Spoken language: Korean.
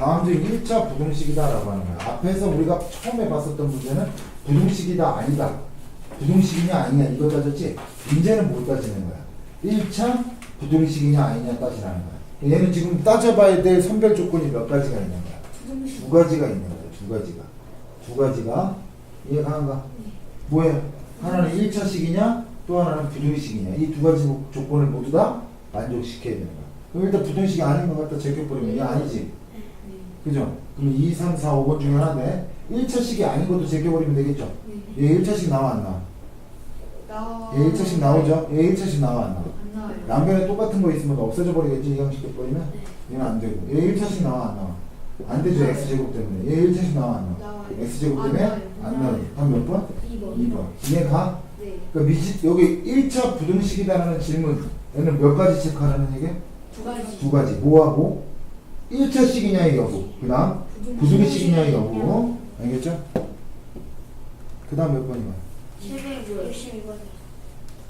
다음 중 1차 부등식이다라고 하는 거야. 앞에서 우리가 처음에 봤었던 문제는 부등식이다 아니다. 부등식이냐 아니냐 이거 따졌지. 문제는 뭘 따지는 거야. 1차 부등식이냐 아니냐 따지라는 거야. 얘는 지금 따져봐야 될 선별 조건이 몇 가지가 있는 거야. 두 가지가 있는 거야. 두 가지가. 두 가지가 이해가 가는가? 뭐예요? 하나는 1차식이냐 또 하나는 부등식이냐 이 두 가지 조건을 모두 다 만족시켜야 되는 거야. 그럼 일단 부등식이 아닌 것 같다 제껴버리면 이게 아니지. 그죠? 그럼 2, 3, 4, 5번 중에 하나인데 1차식이 아닌 것도 제껴버리면 되겠죠? 얘 1차식 나와 안 나와? 나. 얘 1차식 나오죠? 얘 1차식 나와 안 나와? 안 나와요. 양변에 똑같은 거 있으면 없어져 버리겠지 이 형식 버리면 얘는 안 되고 얘 1차식 나와 안 나와? 안 되죠 x제곱 때문에 얘 1차식 나와 안 나와? 나와요. x제곱 안 때문에. 안 나와요 그럼 몇 번? 2번. 2번 이해가? 네. 그러니까 미지, 여기 1차 부등식이라는 질문 얘는 몇 가지 체크하라는 얘기? 두 가지. 두 가지 뭐하고 1차식이냐의 여부 그 다음 부등식이냐의 여부 알겠죠? 그 다음 몇 번이야? 762번.